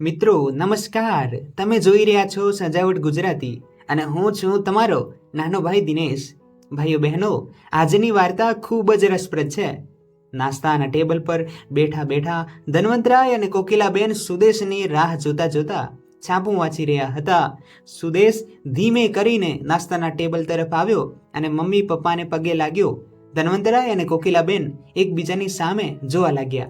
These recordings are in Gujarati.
મિત્રો, નમસ્કાર. તમે જોઈ રહ્યા છો સજાવટ ગુજરાતી અને હું છું તમારો નાનો ભાઈ દિનેશ. ભાઈઓ બહેનો, આજની વાર્તા ખૂબ જ રસપ્રદ છે. નાસ્તાના ટેબલ પર બેઠા બેઠા ધનવંતરાય અને કોકિલાબેન સુદેશની રાહ જોતા જોતા છાપું વાંચી રહ્યા હતા. સુદેશ ધીમે કરીને નાસ્તાના ટેબલ તરફ આવ્યો અને મમ્મી પપ્પાને પગે લાગ્યો. ધનવંતરાય અને કોકિલાબેન એકબીજાની સામે જોવા લાગ્યા.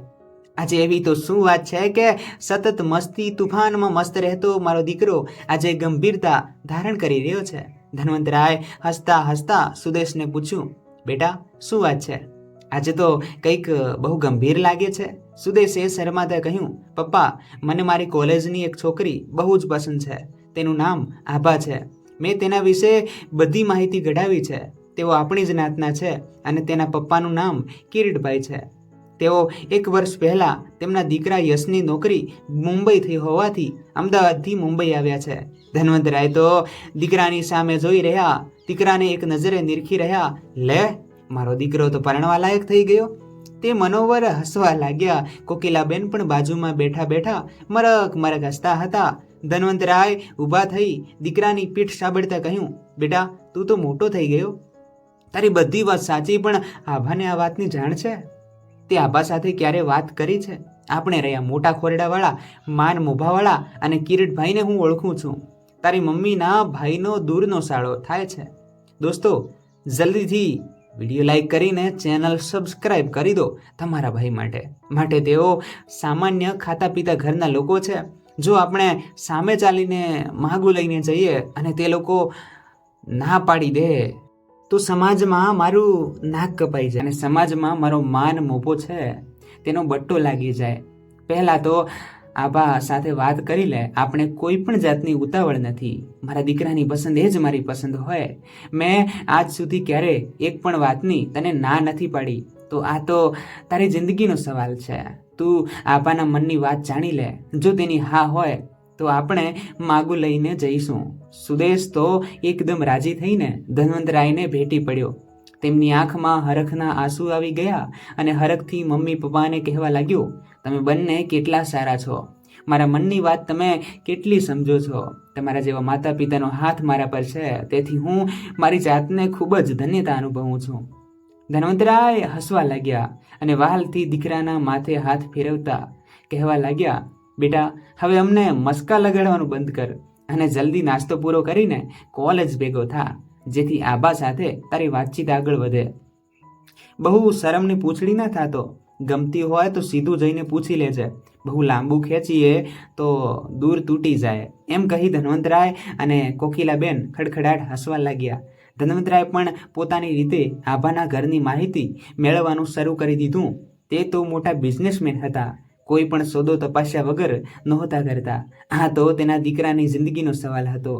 આજે એવી તો શું વાત છે કે સતત મસ્તી તુફાનમાં મસ્ત રહેતો મારો દીકરો આજે ગંભીરતા ધારણ કરી રહ્યો છે. ધનવંતરાય હસતા હસતા સુદેશને પૂછ્યું, બેટા, શું વાત છે? આજે તો કંઈક બહુ ગંભીર લાગે છે. સુદેશે શરમાતા કહ્યું, પપ્પા, મને મારી કોલેજની એક છોકરી બહુ જ પસંદ છે. તેનું નામ આભા છે. મેં તેના વિશે બધી માહિતી ઘડાવી છે. તેઓ આપણી જ નાતના છે અને તેના પપ્પાનું નામ કિરીટભાઈ છે. તેઓ એક વર્ષ પહેલા તેમના દીકરા યશની નોકરી મુંબઈ થઈ હોવાથી અમદાવાદથી મુંબઈ આવ્યા છે. ધનવંતરાય તો દીકરાની સામે જોઈ રહ્યા, દીકરાને એક નજરે નિરખી રહ્યા, લે, મારો દીકરો તો પરણવા લાયક થઈ ગયો. તે મનોવર હસવા લાગ્યા, કોકિલાબેન પણ બાજુમાં બેઠા બેઠા મરક મરક હસતા હતા. ધનવંતરાય ઊભા થઈ દીકરાની પીઠ સાબડતા કહ્યું, બેટા, તું તો મોટો થઈ ગયો. તારી બધી વાત સાચી, પણ આભાને આ વાતની જાણ છે. તે આભા સાથે ક્યારે વાત કરી છે? આપણે રહ્યા મોટા ખોરડાવાળા, માન મોભાવાળા અને કિરીટભાઈને હું ઓળખું છું. તારી મમ્મીના ભાઈનો દૂરનો સાળો થાય છે. દોસ્તો, જલ્દીથી વીડિયો લાઈક કરીને ચેનલ સબસ્ક્રાઈબ કરી દો તમારા ભાઈ માટે. માટે તેઓ સામાન્ય ખાતા પીતા ઘરના લોકો છે. જો આપણે સામે ચાલીને માગું લઈને જઈએ અને તે લોકો ના પાડી દે તો સમાજમાં મારું નાક કપાઈ જાય. અને સમાજમાં મારો માન મોભો છે, તેનો બટ્ટો લાગી જાય. પહેલાં તો આભા સાથે વાત કરી લે. આપણે કોઈ પણ જાતની ઉતાવળ નથી. મારા દીકરાની પસંદ એ જ મારી પસંદ હોય. મેં આજ સુધી ક્યારે એક પણ વાતની તને ના નથી પાડી. તો આ તો તારી જિંદગીનો સવાલ છે. તું આભાના મનની વાત જાણી લે. જો તેની હા હોય, તો આપણે માગું લઈને જઈશું. સુદેશ તો એકદમ રાજી થઈને ધનવંતરાયને ભેટી પડ્યો. તેમની આંખમાં હરખના આંસુ આવી ગયા અને હરખથી મમ્મી પપ્પાને કહેવા લાગ્યો, તમે બંને કેટલા સારા છો. મારા મનની વાત તમે કેટલી સમજો છો. તમારા જેવા માતા પિતાનો હાથ મારા પર છે. તેથી હું મારી જાતને ખૂબ જ ધન્યતા અનુભવું છું. ધનવંતરાય હસવા લાગ્યા અને વહાલથી દીકરાના માથે હાથ ફેરવતા કહેવા લાગ્યા, બેટા, હવે અમને મસ્કા લગાડવાનું બંધ કર. અને જલ્દી નાસ્તો પૂરો કરીને કોલેજ ભેગો થા, જેથી આબા સાથે તારી વાતચીત આગળ વધે. બહુ શરમની પૂંછડી ના થાતો. ગમતી હોય તો સીધું જઈને પૂછી લેજે. બહુ લાંબુ ખેંચીએ તો દૂર તૂટી જાય. એમ કહી ધનવંતરાય અને કોકિલાબેન ખડખડાટ હસવા લાગ્યા. ધનવંતરાય પણ પોતાની રીતે આભાના ઘરની માહિતી મેળવવાનું શરૂ કરી દીધું. તે તો મોટા બિઝનેસમેન હતા. કોઈ પણ સોદો તપાસ્યા વગર નહોતા કરતા. આ તો તેના દીકરાની જિંદગીનો સવાલ હતો.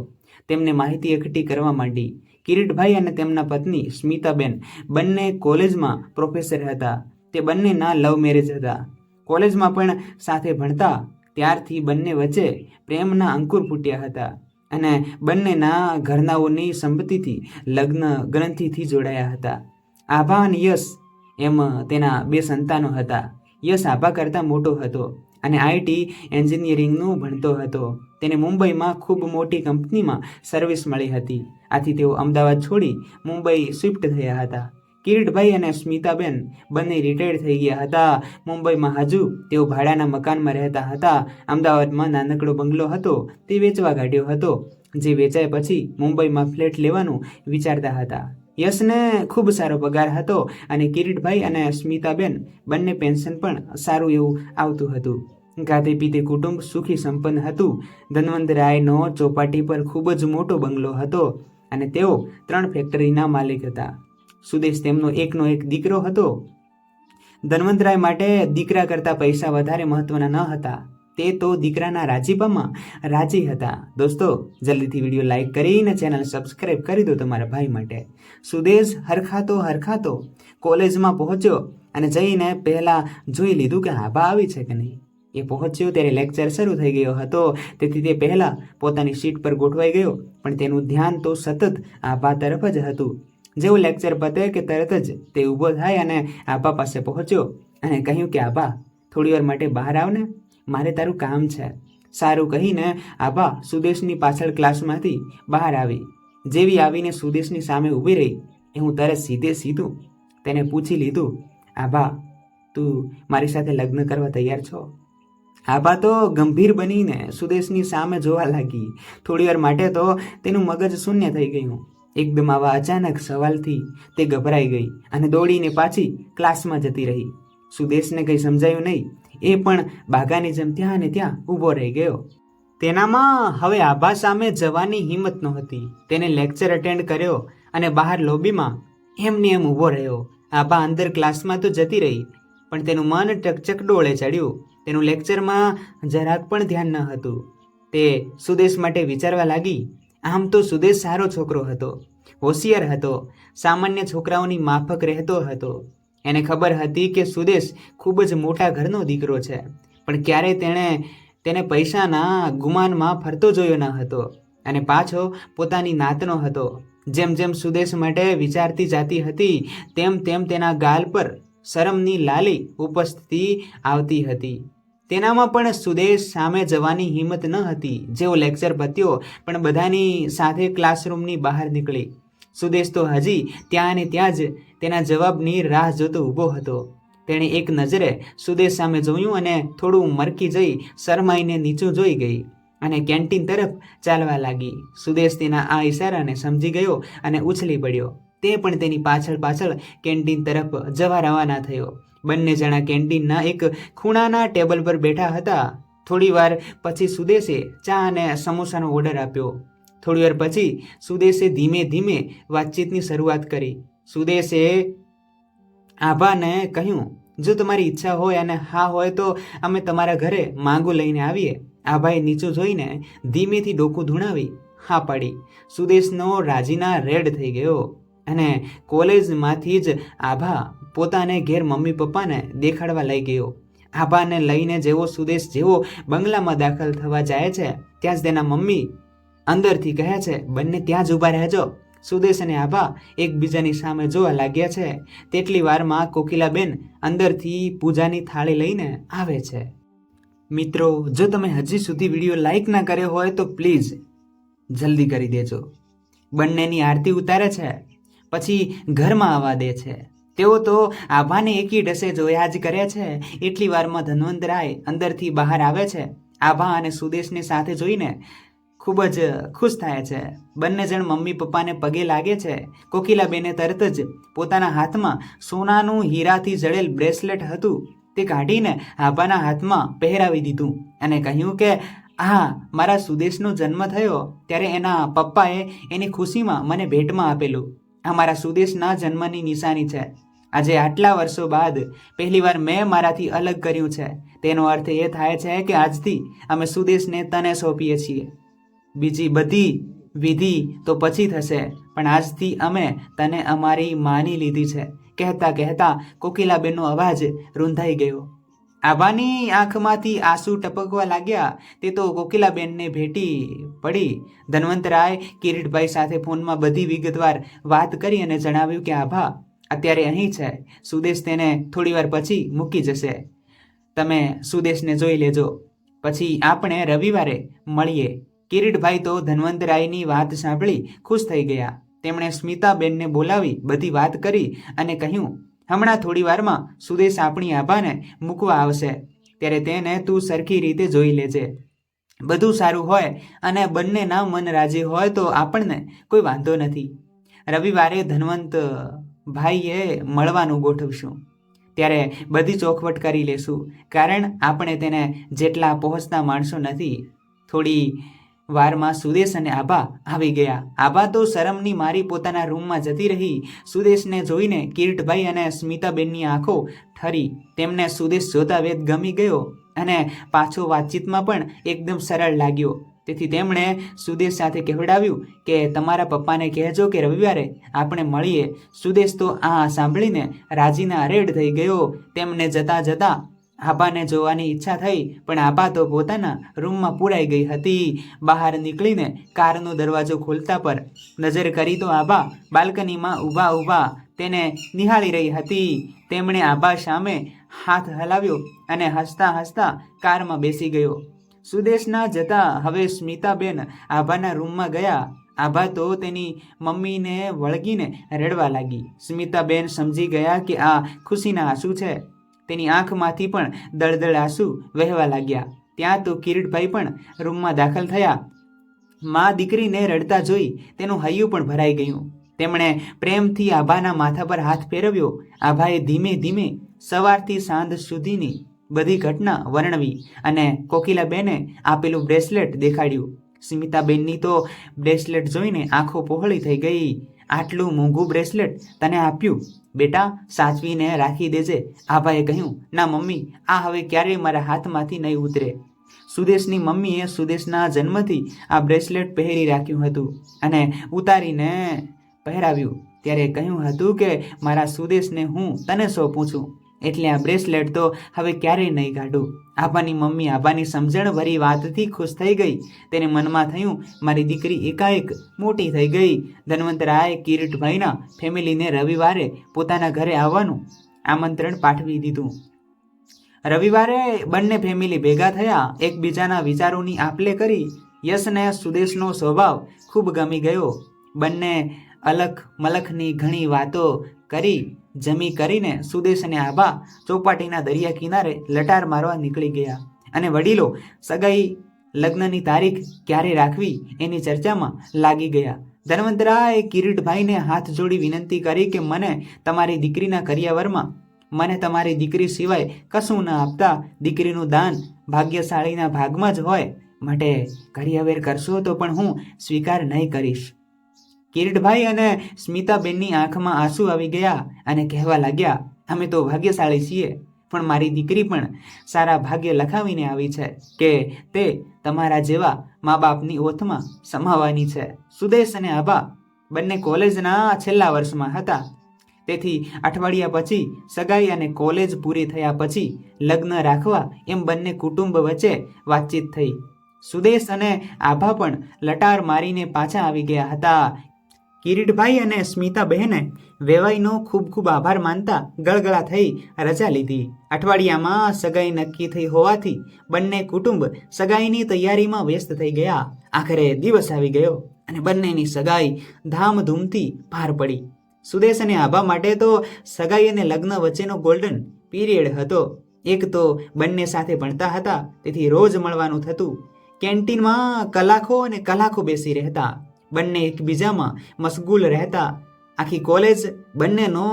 તેમને માહિતી એકઠી કરવા માંડી. કિરીટભાઈ અને તેમના પત્ની સ્મિતાબેન બંને કોલેજમાં પ્રોફેસર હતા. તે બંનેના લવ મેરેજ હતા. કોલેજમાં પણ સાથે ભણતા, ત્યારથી બંને વચ્ચે પ્રેમના અંકુર ફૂટ્યા હતા અને બંનેના ઘરનાઓની સંપત્તિથી લગ્ન ગ્રંથિથી જોડાયા હતા. આભા અને યશ એમ તેના બે સંતાનો હતા. યશ આભા કરતાં મોટો હતો અને આઈટી એન્જિનિયરિંગનું ભણતો હતો. તેને મુંબઈમાં ખૂબ મોટી કંપનીમાં સર્વિસ મળી હતી. આથી તેઓ અમદાવાદ છોડી મુંબઈ શિફ્ટ થયા હતા. કિરીટભાઈ અને સ્મિતાબેન બંને રિટાયર્ડ થઈ ગયા હતા. મુંબઈમાં હજુ તેઓ ભાડાના મકાનમાં રહેતા હતા. અમદાવાદમાં નાનકડો બંગલો હતો, તે વેચવા કાઢ્યો હતો. જે વેચાય પછી મુંબઈમાં ફ્લેટ લેવાનું વિચારતા હતા. યશને ખૂબ સારો પગાર હતો અને કિરીટભાઈ અને સ્મિતાબેન બંને પેન્શન પણ સારું એવું આવતું હતું. ગાતે પીતે કુટુંબ સુખી સંપન્ન હતું. ધનવંતરાયનો ચોપાટી પર ખૂબ જ મોટો બંગલો હતો અને તેઓ ત્રણ ફેક્ટરીના માલિક હતા. સુદેશ તેમનો એકનો એક દીકરો હતો. ધનવંતરાય માટે દીકરા કરતાં પૈસા વધારે મહત્વના ન હતા. તે તો દીકરાના રાજીપામાં રાજી હતા. દોસ્તો, જલ્દીથી વીડિયો લાઇક કરીને ચેનલ સબસ્ક્રાઇબ કરી દો તમારા ભાઈ માટે. સુદેશ હરખાતો હરખાતો કોલેજમાં પહોંચ્યો અને જઈને પહેલાં જોઈ લીધું કે આભા આવી છે કે નહીં. એ પહોંચ્યો ત્યારે લેક્ચર શરૂ થઈ ગયો હતો. તેથી તે પહેલાં પોતાની સીટ પર ગોઠવાઈ ગયો, પણ તેનું ધ્યાન તો સતત આભા તરફ જ હતું. જેવું લેક્ચર પતે કે તરત જ તે ઊભો થાય અને આભા પાસે પહોંચ્યો અને કહ્યું કે આભા થોડી વાર માટે બહાર આવને મારે તારું કામ છે. સારું કહીને આભા સુદેશની પાછળ ક્લાસમાંથી બહાર આવી. જેવી આવીને સુદેશની સામે ઊભી રહી. એ હું તરત સીધે સીધું તેને પૂછી લીધું, આભા, તું મારી સાથે લગ્ન કરવા તૈયાર છો? આભા તો ગંભીર બનીને સુદેશની સામે જોવા લાગી. થોડીવાર માટે તો તેનું મગજ શૂન્ય થઈ ગયું. એકદમ આવા અચાનક સવાલથી તે ગભરાઈ ગઈ અને દોડીને પાછી ક્લાસમાં જતી રહી. સુદેશને કંઈ સમજાયું નહીં. એ પણ બાગાની જેમ ત્યાં ને ત્યાં ઊભો રહી ગયો. તેનામાં હવે આભા સામે જવાની હિંમત નહોતી. તેને લેક્ચર અટેન્ડ કર્યો અને બહાર લોબીમાં એમને એમ ઊભો રહ્યો. આભા અંદર ક્લાસમાં તો જતી રહી, પણ તેનું મન ટકચક ડોળે ચડ્યું. તેનું લેક્ચરમાં જરાક પણ ધ્યાન ન હતું. તે સુદેશ માટે વિચારવા લાગી, આમ તો સુદેશ સારો છોકરો હતો. હોશિયાર હતો. સામાન્ય છોકરાઓની માફક રહેતો હતો. એને ખબર હતી કે સુદેશ ખૂબ જ મોટા ઘરનો દીકરો છે. પણ ક્યારે તેણે તેને પૈસાના ગુમાનમાં ફરતો જોયો ન હતો અને પાછો પોતાની નાતનો હતો. જેમ જેમ સુદેશ માટે વિચારતી જાતી હતી, તેમ તેમ તેના ગાલ પર શરમની લાલી ઉપસ્થિતિ આવતી હતી. તેનામાં પણ સુદેશ સામે જવાની હિંમત ન હતી. જેવો લેક્ચર પત્યો પણ બધાની સાથે ક્લાસરૂમની બહાર નીકળી. સુદેશ તો હજી ત્યાં ને ત્યાં જ તેના જવાબની રાહ જોતો ઊભો હતો. તેણે એક નજરે સુદેશ સામે જોયું અને થોડું મરકી જઈ શરમાઈને નીચું જોઈ ગઈ અને કેન્ટીન તરફ ચાલવા લાગી. સુદેશ તેના આ ઈશારાને સમજી ગયો અને ઉછલી પડ્યો. તે પણ તેની પાછળ પાછળ કેન્ટીન તરફ જવા રવાના થયો. બંને જણા કેન્ટીનના એક ખૂણાના ટેબલ પર બેઠા હતા. થોડી વાર પછી સુદેશે ચા અને સમોસાનો ઓર્ડર આપ્યો. થોડી વાર પછી સુદેશે ધીમે ધીમે વાતચીતની શરૂઆત કરી. સુદેશે, આભાને કહ્યું, જો તમારી ઈચ્છા હોય અને હા હોય તો અમે તમારા ઘરે માંગુ લઈને આવીએ. આભાએ નીચું જોઈને ધીમેથી ડોકું ધૂણાવી, હા પાડી. સુદેશનો રાજીના રેડ થઈ ગયો અને કોલેજમાંથી જ આભા પોતાને ઘેર મમ્મી પપ્પાને દેખાડવા લઈ ગયો. આભાને લઈને જેવો સુદેશ જેવો બંગલામાં દાખલ થવા જાય છે, ત્યાં જ તેના મમ્મી અંદરથી કહે છે, બંને ત્યાં જ ઊભા રહેજો. સુદેશ અને આભા એકબીજાની સામે જોવા લાગ્યા છે. તેટલી વારમાં કોકિલાબેન અંદરથી પૂજાની થાળી લઈને આવે છે. મિત્રો, જો તમે હજી સુધી વીડિયો લાઈક ના કર્યો હોય તો પ્લીઝ જલ્દી કરી દેજો. બંનેની આરતી ઉતારે છે. પછી ઘરમાં આવવા દે છે. તેઓ તો આભાને એકી ડસે જોયા જ કરે છે. એટલી વારમાં ધન્વંતરાય અંદરથી બહાર આવે છે. આભા અને સુદેશને સાથે જોઈને ખૂબ જ ખુશ થાય છે. બંને જણ મમ્મી પપ્પાને પગે લાગે છે. કોકિલાબેને તરત જ પોતાના હાથમાં સોનાનું હીરાથી જડેલ બ્રેસલેટ હતું તે કાઢીને આભાના હાથમાં પહેરાવી દીધું અને કહ્યું કે હા મારા સુદેશનો જન્મ થયો ત્યારે એના પપ્પાએ એની ખુશીમાં મને ભેટમાં આપેલું. આ મારા સુદેશના જન્મની નિશાની છે. આજે આટલા વર્ષો બાદ પહેલીવાર મેં મારાથી અલગ કર્યું છે. તેનો અર્થ એ થાય છે કે આજથી અમે સુદેશને તને સોંપીએ છીએ. બીજી બધી વિધિ તો પછી થશે, પણ આજથી અમે તને અમારી માની લીધી છે. કહેતા કહેતા કોકિલાબેનનો અવાજ રૂંધાઈ ગયો. આભાની આંખમાંથી આંસુ ટપકવા લાગ્યા, તે તો કોકિલાબેનને ભેટી પડી. ધનવંતરાય કિરીટભાઈ સાથે ફોનમાં બધી વિગતવાર વાત કરી અને જણાવ્યું કે આભા, અત્યારે અહીં છે. સુદેશ તેને થોડીવાર પછી મૂકી જશે. તમે સુદેશને જોઈ લેજો. પછી આપણે રવિવારે મળીએ. કિરીટભાઈ તો ધન્વંતરાયની વાત સાંભળી ખુશ થઈ ગયા. તેમણે સ્મિતાબેનને બોલાવી બધી વાત કરી અને કહ્યું, હમણાં થોડી વારમાં સુદેશ આપણી આભાને મૂકવા આવશે. ત્યારે તેને તું સરખી રીતે જોઈ લેજે. બધું સારું હોય અને બંનેના મન રાજી હોય તો આપણને કોઈ વાંધો નથી. રવિવારે ધનવંત ભાઈએ મળવાનું ગોઠવશું. ત્યારે બધી ચોખવટ કરી લેશું. કારણ આપણે તેને જેટલા પહોંચતા માણસો નથી, થોડી વારમાં સુદેશ અને આભા આવી ગયા. આભા તો શરમની મારી પોતાના રૂમમાં જતી રહી. સુદેશને જોઈને કિરીટભાઈ અને સ્મિતાબેનની આંખો ઠરી. તેમને સુદેશ જોતા વેદ ગમી ગયો અને પાછો વાતચીતમાં પણ એકદમ સરળ લાગ્યો. તેથી તેમણે સુદેશ સાથે કહેવડાવ્યું કે, તમારા પપ્પાને કહેજો કે રવિવારે આપણે મળીએ. સુદેશ તો આ સાંભળીને રાજીના રેડ થઈ ગયો. તેમને જતા જતા આભાને જોવાની ઈચ્છા થઈ, પણ આભા તો પોતાના રૂમમાં પૂરાઈ ગઈ હતી. બહાર નીકળીને કારનો દરવાજો ખોલતા પર નજર કરી તો આભા બાલ્કનીમાં ઊભા ઊભા તેને નિહાળી રહી હતી. તેમણે આભા સામે હાથ હલાવ્યો અને હસતા હસતા કારમાં બેસી ગયો. સુદેશના જતા હવે સ્મિતાબેન આભાના રૂમમાં ગયા. આભા તો તેની મમ્મીને વળગીને રડવા લાગી. સ્મિતાબેન સમજી ગયા કે આ ખુશીના આંસુ છે. તેની આંખમાંથી પણ દળદળ આંસુ વહેવા લાગ્યા. ત્યાં તો કિરીટભાઈ પણ રૂમમાં દાખલ થયા. મા દીકરીને રડતા જોઈ તેનું હૈયું પણ ભરાઈ ગયું. તેમણે પ્રેમથી આભાના માથા પર હાથ ફેરવ્યો. આભાએ ધીમે ધીમે સવારથી સાંજ સુધીની બધી ઘટના વર્ણવી અને કોકિલાબેને આપેલું બ્રેસલેટ દેખાડ્યું. સ્મિતાબેનની તો બ્રેસલેટ જોઈને આંખો પહોળી થઈ ગઈ. આટલું મોંઘું બ્રેસલેટ તને આપ્યું? બેટા, સાચવીને રાખી દેજે. આભાએ કહ્યું, ના મમ્મી, આ હવે ક્યારેય મારા હાથમાંથી નહીં ઉતરે. સુદેશની મમ્મીએ સુદેશના જન્મથી આ બ્રેસલેટ પહેરી રાખ્યું હતું અને ઉતારીને પહેરાવ્યું. ત્યારે કહ્યું હતું કે, મારા સુદેશને હું તને સોંપું છું. એટલે આ બ્રેસલેટ તો હવે ક્યારેય નહીં કાઢું. આપાની મમ્મી, આભાની સમજણ ભરી વાતથી ખુશ થઈ ગઈ. તેને મનમાં થયું, મારી દીકરી એકાએક મોટી થઈ ગઈ. ધનવંતરાયે, કિરીટભાઈના ફેમિલીને રવિવારે પોતાના ઘરે આવવાનું આમંત્રણ પાઠવી દીધું. રવિવારે બંને ફેમિલી ભેગા થયા. એકબીજાના વિચારોની આપલે કરી યશને સુદેશનો સ્વભાવ ખૂબ ગમી ગયો. બંને અલખ મલખની ઘણી વાતો કરી, જમી કરીને સુદેશ અને આભા ચોપાટીના દરિયા કિનારે લટાર મારવા નીકળી ગયા. અને વડીલો સગાઈ લગ્નની તારીખ ક્યારે રાખવી એની ચર્ચામાં લાગી ગયા. ધનવંતરાએ કિરીટભાઈને હાથ જોડી વિનંતી કરી કે મને તમારી દીકરીના કરિયાવરમાં, મને તમારી દીકરી સિવાય કશું ન આપતા દીકરીનું દાન ભાગ્યશાળીના ભાગમાં જ હોય માટે કરિયાવેર કરશો તો પણ હું સ્વીકાર નહીં કરીશ. કિરીટભાઈ અને સ્મિતાબેનની આંખમાં આંસુ આવી ગયા અને કહેવા લાગ્યા, અમે તો ભાગ્યશાળી છીએ, પણ મારી દીકરી પણ સારા ભાગ્ય લખાવીને આવી છે કે તે તમારા જેવા મા બાપની ઓથમાં સમાવાની છે. સુદેશ અને આભા બંને કોલેજના છેલ્લા વર્ષમાં હતા. તેથી અઠવાડિયા પછી સગાઈ અને કોલેજ પૂરી થયા પછી લગ્ન રાખવા એમ બંને કુટુંબ વચ્ચે વાતચીત થઈ. સુદેશ અને આભા પણ લટાર મારીને પાછા આવી ગયા હતા કિરીટભાઈ અને સ્મિતા બહેને વેવાઈનો ખૂબ ખૂબ આભાર માનતા ગળગળા થઈ રજા લીધી. અઠવાડિયામાં સગાઈ નક્કી થઈ હોવાથી બંને કુટુંબ સગાઈની તૈયારીમાં વ્યસ્ત થઈ ગયા. આખરે દિવસ આવી ગયો અને બંનેની સગાઈ ધામધૂમથી પાર પડી. સુદેશ અને આભા માટે તો સગાઈ અને લગ્ન વચ્ચેનો ગોલ્ડન પીરિયડ હતો. એક તો બંને સાથે ભણતા હતા, તેથી રોજ મળવાનું થતું. કેન્ટીનમાં કલાકો અને કલાકો બેસી રહેતા. બંને એકબીજામાં મશગુલ રહેતા. આખી કોલેજ બંનેનો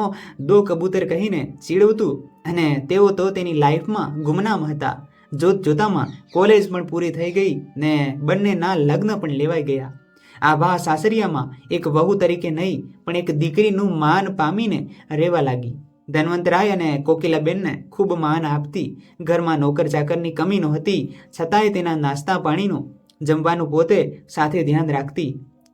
દો કબૂતર કહીને ચીડવતું અને તેઓ તો તેની લાઈફમાં ગુમનામ હતા. જોત જોતામાં કોલેજ પણ પૂરી થઈ ગઈ ને બંનેના લગ્ન પણ લેવાઈ ગયા. આભા સાસરિયામાં એક વહુ તરીકે નહીં, પણ એક દીકરીનું માન પામીને રહેવા લાગી. ધનવંતરાય અને કોકિલાબેનને ખૂબ માન આપતી, ઘરમાં નોકર ચાકરની કમી નહોતી, છતાંય તેના નાસ્તા પાણીનું જમવાનું પોતે સાથે ધ્યાન રાખતી.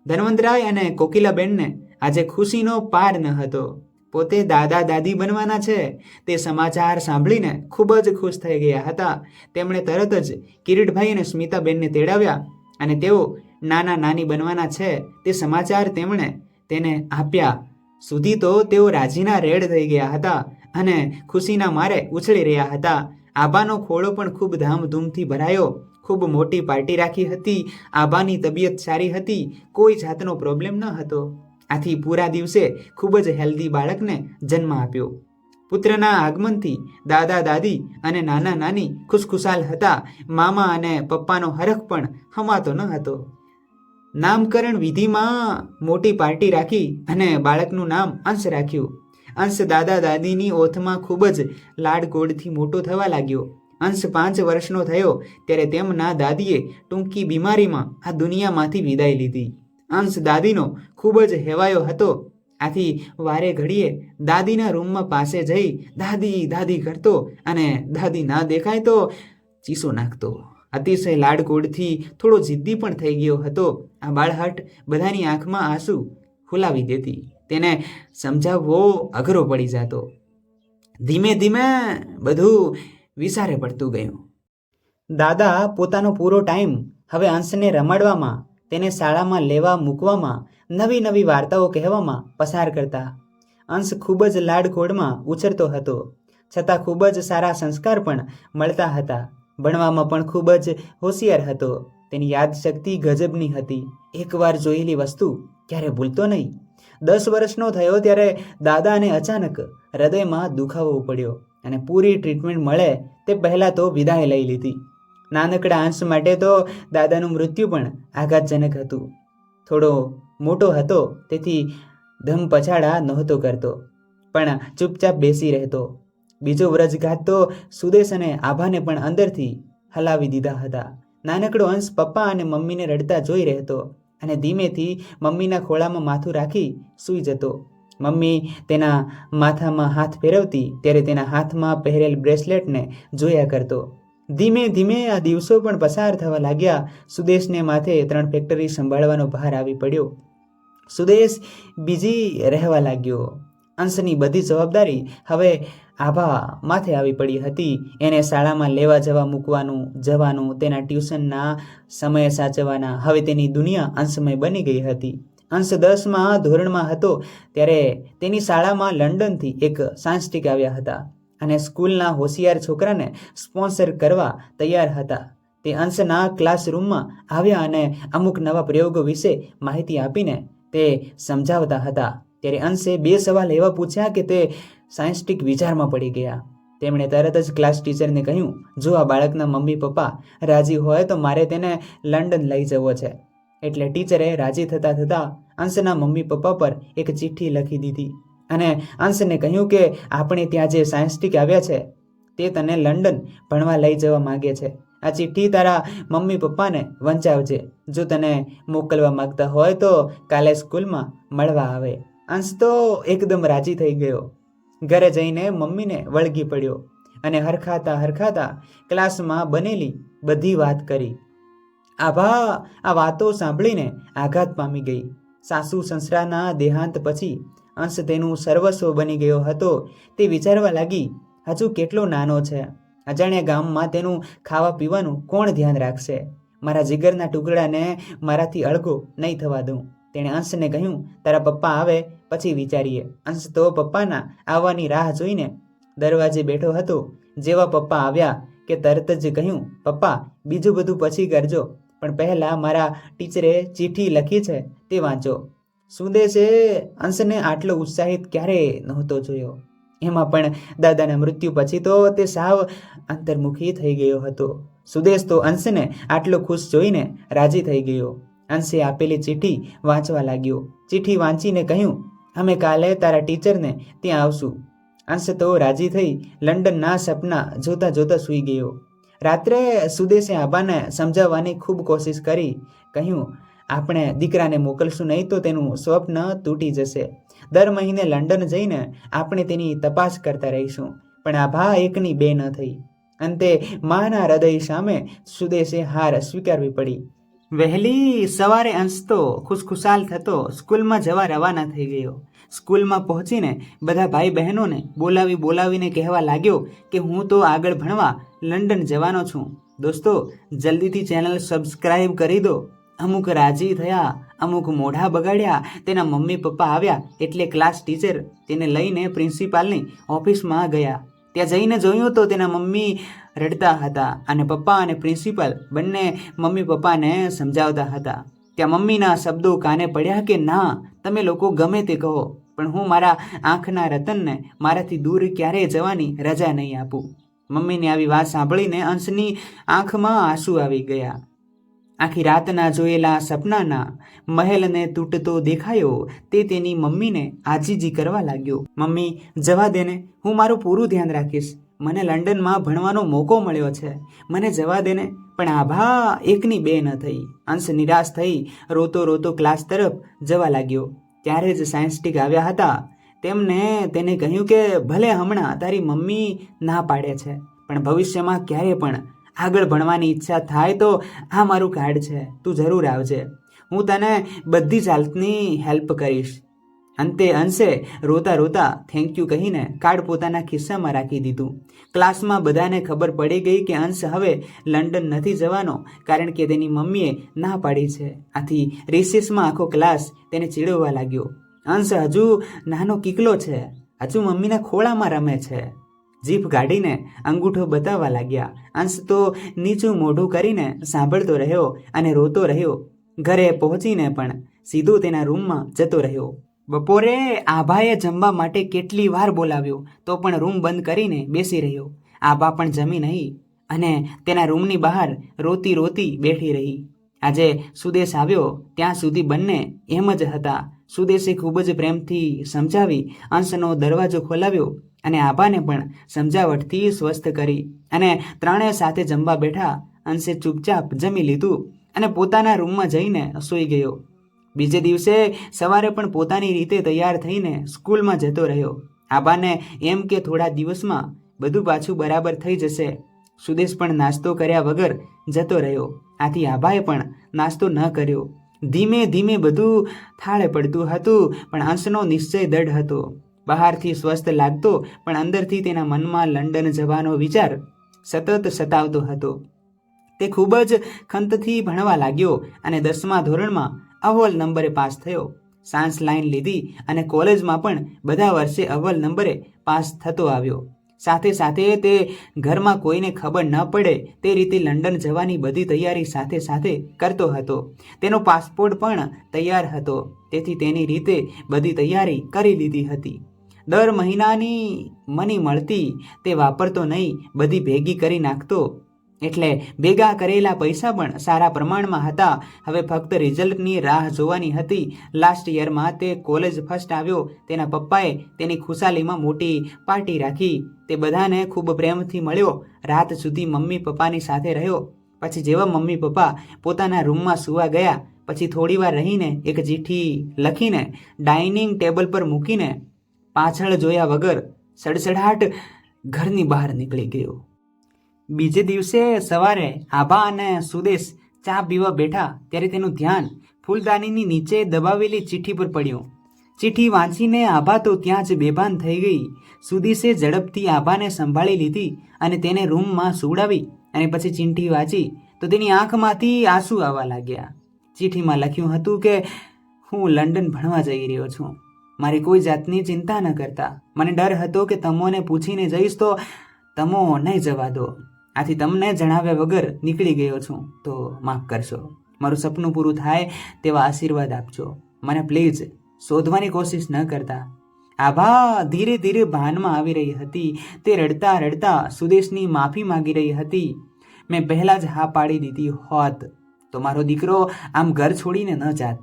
ધનવંતરાય અને કોકિલાબેનને આજે ખુશીનો પાર ન હતો. પોતે દાદા દાદી બનવાના છે. તે સમાચાર સાંભળીને ખૂબ જ ખુશ થઈ ગયા હતા. તેમણે તરત જ કિરીટભાઈ અને સ્મિતાબેનને તેડાવ્યા અને તેઓ નાના નાની બનવાના છે. તે સમાચાર તેમણે તેને આપ્યા. સુધી તો તેઓ રાજીના રેડ થઈ ગયા હતા અને ખુશીના મારે ઉછળી રહ્યા હતા. આભાનો ખોળો પણ ખૂબ ધામધૂમથી ભરાયો. ખૂબ મોટી પાર્ટી રાખી હતી, આભાની તબિયત સારી હતી, કોઈ જાતનો પ્રોબ્લેમ ન હતો. આથી પૂરા દિવસે ખૂબ જ હેલ્ધી બાળકને જન્મ આપ્યો. પુત્રના આગમનથી દાદા, દાદી અને નાના, નાની ખુશખુશાલ હતા, મામા અને પપ્પાનો હરખ પણ હમાતો ન હતો. નામકરણ વિધિમાં મોટી પાર્ટી રાખી અને બાળકનું નામ અંશ રાખ્યું. અંશ દાદા, દાદીની ઓથમાં ખૂબ જ લાડગોડથી મોટો થવા લાગ્યો. અંશ પાંચ વર્ષનો થયો ત્યારે તેમના દાદીએ ટૂંકી બીમારીમાં આ દુનિયામાંથી વિદાય લીધી. અંશ દાદીનો ખૂબ જ હેવાયો હતો. આથી વારે ઘડીએ દાદીના રૂમમાં પાસે જઈ દાદી દાદી કરતો અને દાદી ના દેખાય તો ચીસો નાખતો. અતિશય લાડકોડથી થોડો જિદ્દી પણ થઈ ગયો હતો. આ બાળહટ બધાની આંખમાં આંસુ ફુલાવી દેતી. તેને સમજાવવો અઘરો પડી જતો. ધીમે ધીમે બધું વિસારે પડતું ગયું. દાદા, પોતાનો પૂરો ટાઈમ હવે અંશને રમાડવામાં, તેને શાળામાં લેવા મૂકવામાં, નવી નવી વાર્તાઓ કહેવામાં પસાર કરતા. અંશ ખૂબ જ લાડખોડમાં ઉછરતો હતો. છતાં ખૂબ જ સારા સંસ્કાર પણ મળતા હતા. ભણવામાં પણ ખૂબ જ હોશિયાર હતો. તેની યાદશક્તિ ગજબની હતી. એકવાર જોયેલી વસ્તુ ક્યારે ભૂલતો નહીં. દસ વર્ષનો થયો ત્યારે દાદાને અચાનક હૃદયમાં દુખાવો પડ્યો અને પૂરી ટ્રીટમેન્ટ મળે તે પહેલાં તો વિદાય લઈ લીધી. નાનકડા અંશ માટે તો દાદાનું મૃત્યુ પણ આઘાતજનક હતું. થોડો મોટો હતો તેથી ધમ પછાડા નહોતો કરતો, પણ ચૂપચાપ બેસી રહેતો. બીજો વ્રજઘાત તો સુદેશ અને આભાને પણ અંદરથી હલાવી દીધા હતા. નાનકડો અંશ પપ્પા અને મમ્મીને રડતા જોઈ રહેતો અને ધીમેથી મમ્મીના ખોળામાં માથું રાખી સૂઈ જતો. મમ્મી તેના માથામાં હાથ ફેરવતી ત્યારે તેના હાથમાં પહેરેલ બ્રેસલેટને જોયા કરતો. ધીમે ધીમે આ દિવસો પણ પસાર થવા લાગ્યા. સુદેશને માથે ત્રણ ફેક્ટરી સંભાળવાનો ભાર આવી પડ્યો. સુદેશ બીજી રહેવા લાગ્યો. અંશની બધી જવાબદારી હવે આભા માથે આવી પડી હતી. એને શાળામાં લેવા જવા મૂકવાનું, જવાનું, તેના ટ્યુશનના સમય સાચવવાના. હવે તેની દુનિયા અંશમય બની ગઈ હતી. અંશ દસમાં ધોરણમાં હતો ત્યારે તેની શાળામાં લંડનથી એક સાંસ્ટિક આવ્યા હતા અને સ્કૂલના હોશિયાર છોકરાને સ્પોન્સર કરવા તૈયાર હતા. તે અંશના ક્લાસરૂમમાં આવ્યા અને અમુક નવા પ્રયોગો વિશે માહિતી આપીને તે સમજાવતા હતા. ત્યારે અંશે બે સવાલ એવા પૂછ્યા કે તે સાયન્સ્ટિક વિચારમાં પડી ગયા. તેમણે તરત જ ક્લાસ ટીચરને કહ્યું, જો આ બાળકના મમ્મી પપ્પા રાજી હોય તો મારે તેને લંડન લઈ જવો છે. એટલે ટીચરે રાજી થતા થતાં અંશના મમ્મી પપ્પા પર એક ચિઠ્ઠી લખી દીધી અને અંશને કહ્યું કે આપણે ત્યાં જે સાયન્સ્ટિક આવ્યા છે, તે તને લંડન ભણવા લઈ જવા માગે છે. આ ચિઠ્ઠી તારા મમ્મી પપ્પાને વંચાવજે. જો તને મોકલવા માગતા હોય તો કાલે સ્કૂલમાં મળવા આવે. અંશ તો એકદમ રાજી થઈ ગયો. ઘરે જઈને મમ્મીને વળગી પડ્યો અને હરખાતા હરખાતા ક્લાસમાં બનેલી બધી વાત કરી. આભા, આ વાતો સાંભળીને આઘાત પામી ગઈ. સાસુ સંસરાના દેહાંત પછી અંશ તેનું સર્વસ્વ બની ગયો હતો. તે વિચારવા લાગી, હજુ કેટલો નાનો છે. અજાણ્યા ગામમાં તેનું ખાવા પીવાનું કોણ ધ્યાન રાખશે? મારા જીગરના ટુકડાને મારાથી અળગો નહીં થવા દઉં. તેણે અંશને કહ્યું, તારા પપ્પા આવે, પછી વિચારીએ. અંશ તો પપ્પાના આવવાની રાહ જોઈને દરવાજે બેઠો હતો. જેવા પપ્પા આવ્યા કે તરત જ કહ્યું, પપ્પા, બીજું બધું પછી કરજો. પણ પહેલાં મારા ટીચરે ચિઠ્ઠી લખી છે, તે વાંચો. સુદેશે અંશને આટલો ઉત્સાહિત ક્યારેય નહોતો જોયો. એમાં પણ દાદાના મૃત્યુ પછી તો તે સાવ અંતર્મુખી થઈ ગયો હતો. સુદેશ તો અંશને આટલો ખુશ જોઈને રાજી થઈ ગયો. અંશે આપેલી ચિઠ્ઠી વાંચવા લાગ્યો. ચિઠ્ઠી વાંચીને કહ્યું, અમે કાલે તારા ટીચરને ત્યાં આવશું. અંશ તો રાજી થઈ લંડનના સપના જોતા જોતા સૂઈ ગયો. રાત્રે સુદેશે આબાને સમજાવવાની ખૂબ કોશિશ કરી, કહ્યું, આપણે દીકરાને મોકલશું નહીં તો તેનું સ્વપ્ન તૂટી જશે. દર મહિને લંડન જઈને આપણે તેની તપાસ કરતા રહીશું. પણ આભા એકની બે ન થઈ. અંતે માના હૃદય સામે સુદેશે હાર સ્વીકારવી પડી. વહેલી સવારે અંશ તો ખુશખુશાલ થતો સ્કૂલમાં જવા રવાના થઈ ગયો. સ્કૂલમાં પહોંચીને બધા ભાઈ બહેનોને બોલાવી બોલાવીને કહેવા લાગ્યો કે હું તો આગળ ભણવા લંડન જવાનો છું. દોસ્તો, જલ્દીથી ચેનલ સબસ્ક્રાઈબ કરી દો. અમુક રાજી થયા, અમુક મોઢા બગાડ્યા, તેના મમ્મી પપ્પા આવ્યા એટલે ક્લાસ ટીચર તેને લઈને પ્રિન્સિપાલની ઓફિસમાં ગયા. ત્યાં જઈને જોયું તો તેના મમ્મી રડતા હતા અને પપ્પા અને પ્રિન્સિપાલ બંને મમ્મી પપ્પાને સમજાવતા હતા. ત્યાં મમ્મીના શબ્દો કાને પડ્યા કે ના, તમે લોકો ગમે તે કહો. પણ હું મારા આંખના રતનને મારાથી દૂર ક્યારેય જવાની રજા નહીં આપું. મમ્મીની આવી વાત સાંભળીને અંશની આંખમાં આંસુ આવી ગયા. આખી રાતના જોયેલા સપનાના મહેલને તૂટતો દેખાયો તે તેની મમ્મીને આજીજી કરવા લાગ્યો. મમ્મી, જવા દેને હું મારું પૂરું ધ્યાન રાખીશ. મને લંડનમાં ભણવાનો મોકો મળ્યો છે. મને જવા દેને પણ આભા, એકની બે ન થઈ. અંશ નિરાશ થઈ રોતો રોતો ક્લાસ તરફ જવા લાગ્યો. ત્યારે જ સાયન્સટિક આવ્યા હતા. તેમને તેને કહ્યું કે, ભલે હમણાં તારી મમ્મી ના પાડે છે, પણ ભવિષ્યમાં ક્યારે પણ આગળ ભણવાની ઈચ્છા થાય તો આ મારું કાર્ડ છે, તું જરૂર આવજે. હું તને બધી જાતની હેલ્પ કરીશ. અંતે અંશે રોતા રોતા થેન્ક યુ કહીને કાર્ડ પોતાના ખિસ્સામાં રાખી દીધું. ક્લાસમાં બધાને ખબર પડી ગઈ કે અંશ હવે લંડન નથી જવાનો કારણ કે તેની મમ્મીએ ના પાડી છે. આથી રિસેસમાં આખો ક્લાસ તેને ચીડવવા લાગ્યો. અંશ હજુ નાનો કીકલો છે. હજુ મમ્મીના ખોળામાં રમે છે. જીભ કાઢીને અંગૂઠો બતાવવા લાગ્યા. અંશ તો નીચું મોઢું કરીને સાંભળતો રહ્યો અને રોતો રહ્યો. ઘરે પહોંચીને પણ સીધો તેના રૂમમાં જતો રહ્યો. બપોરે આભાએ જમવા માટે કેટલી વાર બોલાવ્યો, તો પણ રૂમ બંધ કરીને બેસી રહ્યો. આભા પણ જમી નહીં અને તેના રૂમની બહાર રોતી રોતી બેઠી રહી. આજે સુદેશ આવ્યો, ત્યાં સુધી બંને એમ જ હતા. સુદેશે ખૂબ જ પ્રેમથી સમજાવી અંશનો દરવાજો ખોલાવ્યો અને આભાને પણ સમજાવટથી સ્વસ્થ કરી અને ત્રણેય સાથે જમવા બેઠા અંશે ચૂપચાપ જમી લીધું અને પોતાના રૂમમાં જઈને સૂઈ ગયો. બીજે દિવસે સવારે પણ પોતાની રીતે તૈયાર થઈને સ્કૂલમાં જતો રહ્યો. આબાને એમ કે થોડા દિવસમાં બધું પાછું બરાબર થઈ જશે. સુદેશ પણ નાસ્તો કર્યા વગર જતો રહ્યો. આથી આભાએ પણ નાસ્તો ન કર્યો. ધીમે ધીમે બધું થાળે પડતું હતું, પણ હંસનો નિશ્ચય દઢ હતો. બહારથી સ્વસ્થ લાગતો, પણ અંદરથી તેના મનમાં લંડન જવાનો વિચાર સતત સતાવતો હતો. તે ખૂબ જ ખંતથી ભણવા લાગ્યો અને દસમા ધોરણમાં અવ્વલ નંબરે પાસ થયો. સાયન્સ લાઈન લીધી અને કોલેજમાં પણ બધા વર્ષે અવ્વલ નંબરે પાસ થતો આવ્યો. સાથે સાથે તે ઘરમાં કોઈને ખબર ન પડે તે રીતે લંડન જવાની બધી તૈયારી સાથે સાથે કરતો હતો. તેનો પાસપોર્ટ પણ તૈયાર હતો. તેથી તેની રીતે બધી તૈયારી કરી લીધી હતી. દર મહિનાની મની મળતી તે વાપરતો નહીં, બધી ભેગી કરી નાખતો એટલે ભેગા કરેલા પૈસા પણ સારા પ્રમાણમાં હતા. હવે ફક્ત રિઝલ્ટની રાહ જોવાની હતી. લાસ્ટ યરમાં તે કોલેજ ફર્સ્ટ આવ્યો. તેના પપ્પાએ તેની ખુશાલીમાં મોટી પાર્ટી રાખી. તે બધાને ખૂબ પ્રેમથી મળ્યો. રાત સુધી મમ્મી પપ્પાની સાથે રહ્યો. પછી જેવા મમ્મી પપ્પા પોતાના રૂમમાં સૂવા ગયા. પછી થોડીવાર રહીને એક ચીઠી લખીને ડાઇનિંગ ટેબલ પર મૂકીને પાછળ જોયા વગર સડસડાટ ઘરની બહાર નીકળી ગયો. બીજે દિવસે સવારે આભા અને સુદેશ ચા પીવા બેઠા ત્યારે તેનું ધ્યાન ફૂલદાનીની નીચે દબાવેલી ચિઠ્ઠી પર પડ્યું. ચિઠ્ઠી વાંચીને આભા તો ત્યાં જ બેભાન થઈ ગઈ. સુદેશે ઝડપથી આભાને સંભાળી લીધી અને તેને રૂમમાં સુવડાવી અને પછી ચિઠ્ઠી વાંચી તો તેની આંખમાંથી આંસુ આવવા લાગ્યા. ચિઠ્ઠીમાં લખ્યું હતું કે, હું લંડન ભણવા જઈ રહ્યો છું. મારી કોઈ જાતની ચિંતા ન કરતા. મને ડર હતો કે તમોને પૂછીને જઈશ તો તમો નહીં જવા દો. આથી તમને જણાવ્યા વગર નીકળી ગયો છું. તો માફ કરશો. મારું સપનું પૂરું થાય તેવા આશીર્વાદ આપજો. મને પ્લીઝ શોધવાની કોશિશ ન કરતા. આભા, ધીરે ધીરે ભાનમાં આવી રહી હતી. તે રડતા રડતા સુદેશની માફી માંગી રહી હતી. મેં પહેલાં જ હા પાડી દીધી હોત. તો મારો દીકરો આમ ઘર છોડીને ન જાત.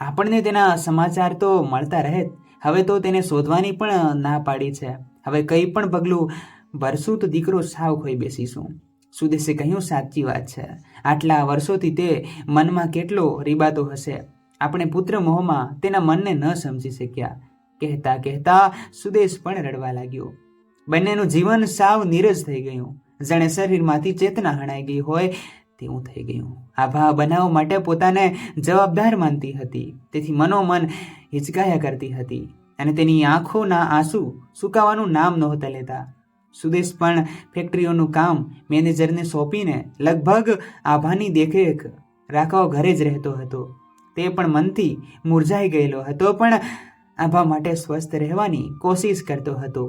આપણને તેના સમાચાર તો મળતા રહેત. હવે તો તેને શોધવાની પણ ના પાડી છે. હવે કંઈ પણ પગલું ભરશું તો દીકરો સાવ ખોઈ બેસીશું સુદેશે કહ્યું, સાચી વાત છે. આટલા વર્ષોથી તે મનમાં કેટલો રીબાતો હશે. આપણે પુત્ર મોહમાં તેના મનને ન સમજી શક્યા. કહેતા કહેતા સુદેશ પણ રડવા લાગ્યો. બંનેનું જીવન સાવ નીરજ થઈ ગયું. જાણે શરીરમાંથી ચેતના હણાઈ ગઈ હોય તેવું થઈ ગયું. આભા બનાવ માટે પોતાને જવાબદાર માનતી હતી. તેથી મનોમન હિચકાયા કરતી હતી. અને તેની આંખોના આંસુ સુકાવાનું નામ નહોતા લેતા. સુદેશ પણ ફેક્ટરીઓનું કામ મેનેજરને સોંપીને લગભગ આભાની દેખરેખ રાખવા ઘરે જ રહેતો હતો. તે પણ મનથી મુરઝાઈ ગયેલો હતો, પણ આભા માટે સ્વસ્થ રહેવાની કોશિશ કરતો હતો.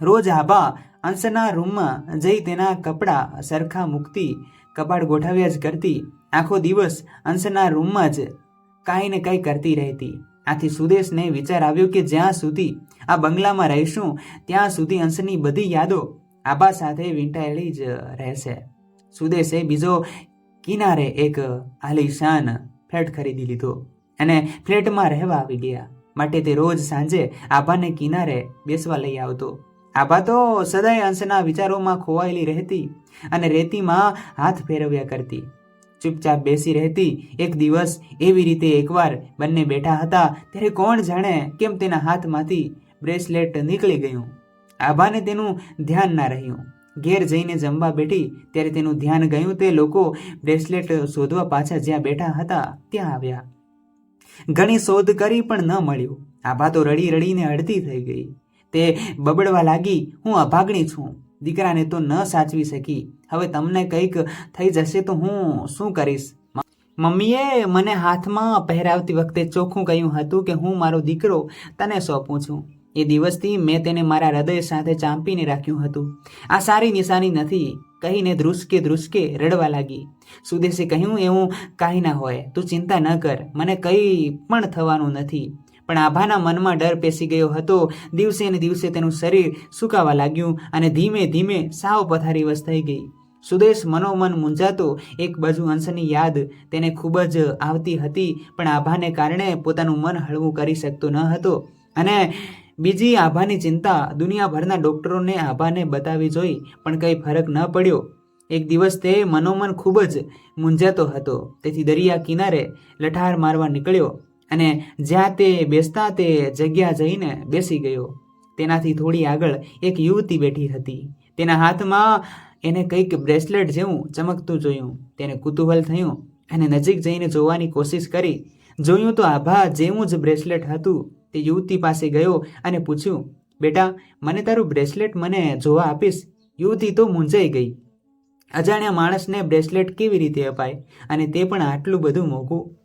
રોજ આભા અંશના રૂમમાં જઈ તેના કપડાં સરખા મૂકતી કપાળ ગોઠવ્યા જ કરતી, આખો દિવસ અંશના રૂમમાં જ કાંઈ ને કંઈ કરતી રહેતી. આથી સુદેશને વિચાર આવ્યો કે જ્યાં સુધી આ બંગલામાં રહીશું, ત્યાં સુધી અંશની બધી યાદો આબા સાથે વીંટાયેલી જ રહેશે. સુદેશે બીજો કિનારે એક આલીશાન ફ્લેટ ખરીદી લીધો અને ફ્લેટમાં રહેવા આવી ગયા. માટે તે રોજ સાંજે આભાને કિનારે બેસવા લઈ આવતો. આભા તો સદાય અંશના વિચારોમાં ખોવાયેલી રહેતી અને રેતીમાં હાથ ફેરવ્યા કરતી. ચૂપચાપ બેસી રહેતી એક દિવસ એવી રીતે એકવાર બંને બેઠા હતા, ત્યારે કોણ જાણે કેમ તેના હાથમાંથી બ્રેસલેટ નીકળી ગયું. આભાને તેનું ધ્યાન ના રહ્યું. ઘેર જઈને જમવા બેઠી, ત્યારે તેનું ધ્યાન ગયું તે લોકો બ્રેસલેટ શોધવા પાછા જ્યાં બેઠા હતા, ત્યાં આવ્યા. ઘણી શોધ કરી પણ ન મળ્યું. આભા તો રડી રડીને અડધી થઈ ગઈ. તે બબડવા લાગી, હું અભાગણી છું. દીકરાને તો ન સાચવી શકી. હવે તમને કંઈક થઈ જશે તો હું શું કરીશ? મમ્મીએ મને હાથમાં પહેરાવતી વખતે ચોખ્ખું કહ્યું હતું કે હું મારો દીકરો તને સોંપું છું. એ દિવસથી મેં તેને મારા હૃદય સાથે ચાંપીને રાખ્યું હતું. આ સારી નિશાની નથી. કહીને ધ્રુસકે ધ્રુસકે રડવા લાગી. સુદેશે કહ્યું, એવું કાંઈ ના હોય. તું ચિંતા ન કર. મને કંઈ પણ થવાનું નથી. પણ આભાના મનમાં ડર પેસી ગયો હતો. દિવસે ને દિવસે તેનું શરીર સુકાવા લાગ્યું અને ધીમે ધીમે સાવ પથારીવશ થઈ ગઈ. સુદેશ મનોમન મૂંઝાતો એક બાજુ અંશની યાદ તેને ખૂબ જ આવતી હતી, પણ આભાને કારણે પોતાનું મન હળવું કરી શકતો ન હતો. અને બીજી આભાની ચિંતા દુનિયાભરના ડોક્ટરોને આભાને બતાવી જોઈ, પણ કંઈ ફરક ન પડ્યો. એક દિવસ તે મનોમન ખૂબ જ મૂંઝાતો હતો. તેથી દરિયા કિનારે લઠાર મારવા નીકળ્યો. અને જ્યાં તે બેસતા તે જગ્યા જઈને બેસી ગયો. તેનાથી થોડી આગળ એક યુવતી બેઠી હતી. તેના હાથમાં એને કંઈક બ્રેસલેટ જેવું ચમકતું જોયું. તેને કુતૂહલ થયું અને નજીક જઈને જોવાની કોશિશ કરી. જોયું તો આભા જેવું જ બ્રેસલેટ હતું. તે યુવતી પાસે ગયો અને પૂછ્યું, બેટા, મને તારું બ્રેસલેટ મને જોવા આપીશ. યુવતી તો મૂંઝાઈ ગઈ. અજાણ્યા માણસને બ્રેસલેટ કેવી રીતે અપાય? અને તે પણ આટલું બધું મોંઘું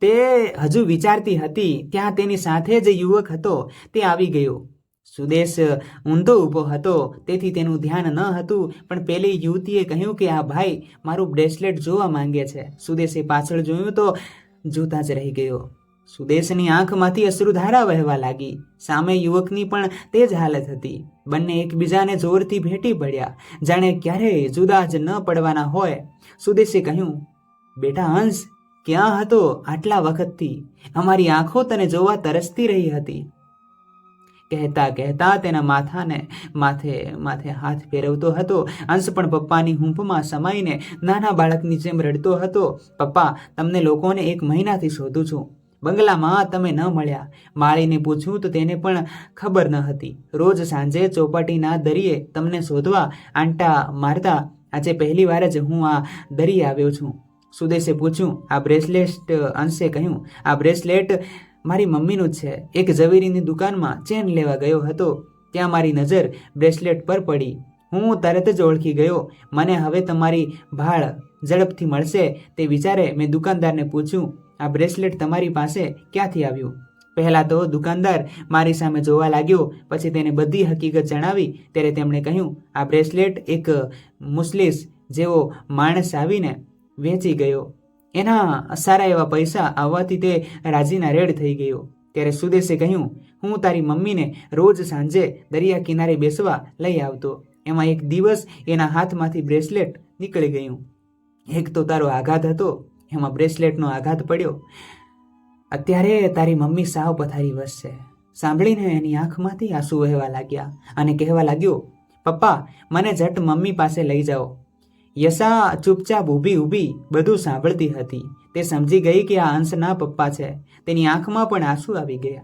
તે હજુ વિચારતી હતી, ત્યાં તેની સાથે જ યુવક હતો, તે આવી ગયો. સુદેશ ઊંધો ઊભો હતો, તેથી તેનું ધ્યાન ન હતું, પણ પેલી યુવતીએ કહ્યું કે, આ ભાઈ મારું બ્રેસલેટ જોવા માંગે છે. સુદેશે પાછળ જોયું તો જોતા જ રહી ગયો. સુદેશની આંખમાંથી અશ્રુધારા વહેવા લાગી. સામે યુવકની પણ તે જ હાલત હતી. બંને એકબીજાને જોરથી ભેટી પડ્યા. જાણે ક્યારેય જુદા જ ન પડવાના હોય. સુદેશે કહ્યું, બેટા હંસ ક્યાં હતો આટલા વખતથી? અમારી આંખો તને જોવા તરસતી રહી હતી. કહેતા કહેતા તેના માથાને, માથે માથે હાથ ફેરવતો હતો. અંશ પણ પપ્પાની હૂંફમાં સમાઈને નાના બાળકની જેમ રડતો હતો. પપ્પા, તમને લોકોને એક મહિનાથી શોધું છું. બંગલામાં તમે ન મળ્યા. માળીને પૂછ્યું તો તેને પણ ખબર ન હતી. રોજ સાંજે ચોપાટીના દરિયે તમને શોધવા આંટા મારતા આજે પહેલી વાર જ હું આ દરિયે આવ્યો છું. સુદેશે પૂછ્યું, આ બ્રેસલેટ અંશે કહ્યું, આ બ્રેસલેટ મારી મમ્મીનું જ છે. એક ઝવેરીની દુકાનમાં ચેન લેવા ગયો હતો. ત્યાં મારી નજર બ્રેસલેટ પર પડી. હું તરત જ ઓળખી ગયો. મને હવે તમારી ભાળ ઝડપથી મળશે તે વિચારે મેં દુકાનદારને પૂછ્યું, આ બ્રેસલેટ તમારી પાસે ક્યાંથી આવ્યું? પહેલાં તો દુકાનદાર મારી સામે જોવા લાગ્યો, પછી તેને બધી હકીકત જણાવી. ત્યારે તેમણે કહ્યું, આ બ્રેસલેટ એક મુસ્લિસ જેવો માણસ આવીને વેચી ગયો. એના સારા એવા પૈસા આવવાથી તે રાજીના રેડ થઈ ગયો. ત્યારે સુદેશે કહ્યું, હું તારી મમ્મીને રોજ સાંજે દરિયા કિનારે બેસવા લઈ આવતો. એમાં એક દિવસ એના હાથમાંથી બ્રેસલેટ નીકળી ગયું. એક તો તારો આઘાત હતો, એમાં બ્રેસલેટનો આઘાત પડ્યો. અત્યારે તારી મમ્મી સાવ પથારી વસશે સાંભળીને એની આંખમાંથી આંસુ વહેવા લાગ્યા અને કહેવા લાગ્યો, પપ્પા, મને ઝટ મમ્મી પાસે લઈ જાઓ. યશા ચૂપચાપ ઊભી ઊભી બધું સાંભળતી હતી. તે સમજી ગઈ કે આ અંશના પપ્પા છે. તેની આંખમાં પણ આંસુ આવી ગયા.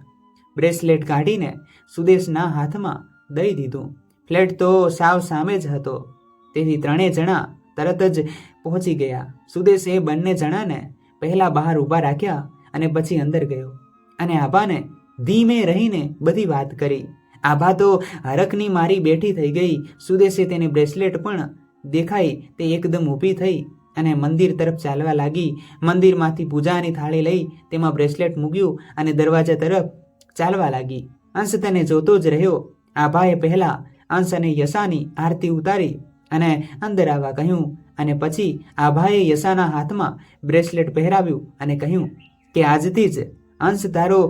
બ્રેસલેટ કાઢીને સુદેશના હાથમાં દઈ દીધું. ફ્લેટ તો સાવ સામે જ હતો. તેથી ત્રણેય જણા તરત જ પહોંચી ગયા. સુદેશ બંને જણાને પહેલા બહાર ઊભા રાખ્યા અને પછી અંદર ગયો. અને આભાને ધીમે રહીને બધી વાત કરી. આભા તો હરખની મારી બેઠી થઈ ગઈ. સુદેશે તેને બ્રેસલેટ પણ દેખાઈ તે એકદમ ઊભી થઈ અને મંદિર તરફ ચાલવા લાગી. મંદિરમાંથી પૂજાની થાળી લઈ તેમાં બ્રેસલેટ મૂક્યું અને દરવાજા તરફ ચાલવા લાગી. અંશ તેને જોતો જ રહ્યો. આભાએ પહેલા અંશ અને યશાની આરતી ઉતારી અને અંદર આવવા કહ્યું અને પછી આભાએ યશાના હાથમાં બ્રેસલેટ પહેરાવ્યું અને કહ્યું કે આજથી જ અંશ તારો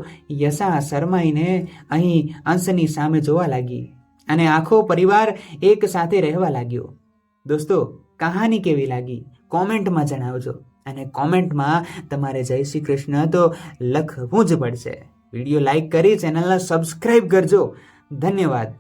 યશા શરમાઈને અહીં અંશની સામે જોવા લાગી અને આખો પરિવાર એક સાથે રહેવા લાગ્યો. દોસ્તો, કહાની કેવી લાગી? કોમેન્ટમાં જણાવજો. અને કોમેન્ટમાં તમારે જય શ્રી કૃષ્ણ તો લખવું જ પડશે. વીડિયો લાઈક કરી ચેનલને સબસ્ક્રાઈબ કરજો. ધન્યવાદ.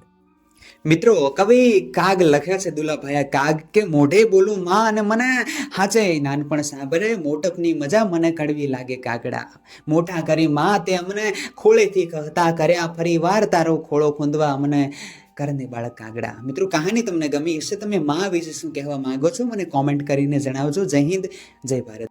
મિત્રો, કવિ કાગ લખ્યા છે દુલાભાઈ કાગ કે મોઢે બોલું માં અને મને? હાચે નાનપણ સાંભળે, મોટપની મજા મને કડવી લાગે કાગડા. મોટા કરી માં તે અમને ખોળેથી કહતા કર્યા, ફરી વાર તારો ખોળો ખૂંદવા અમને કરને બાળક કાગડા મિત્રો, કહાની તમને ગમી હશે, તમે મા વિશે શું કહેવા માંગો છો, મને કોમેન્ટ કરીને જણાવજો. જય હિન્દ, જય ભારત.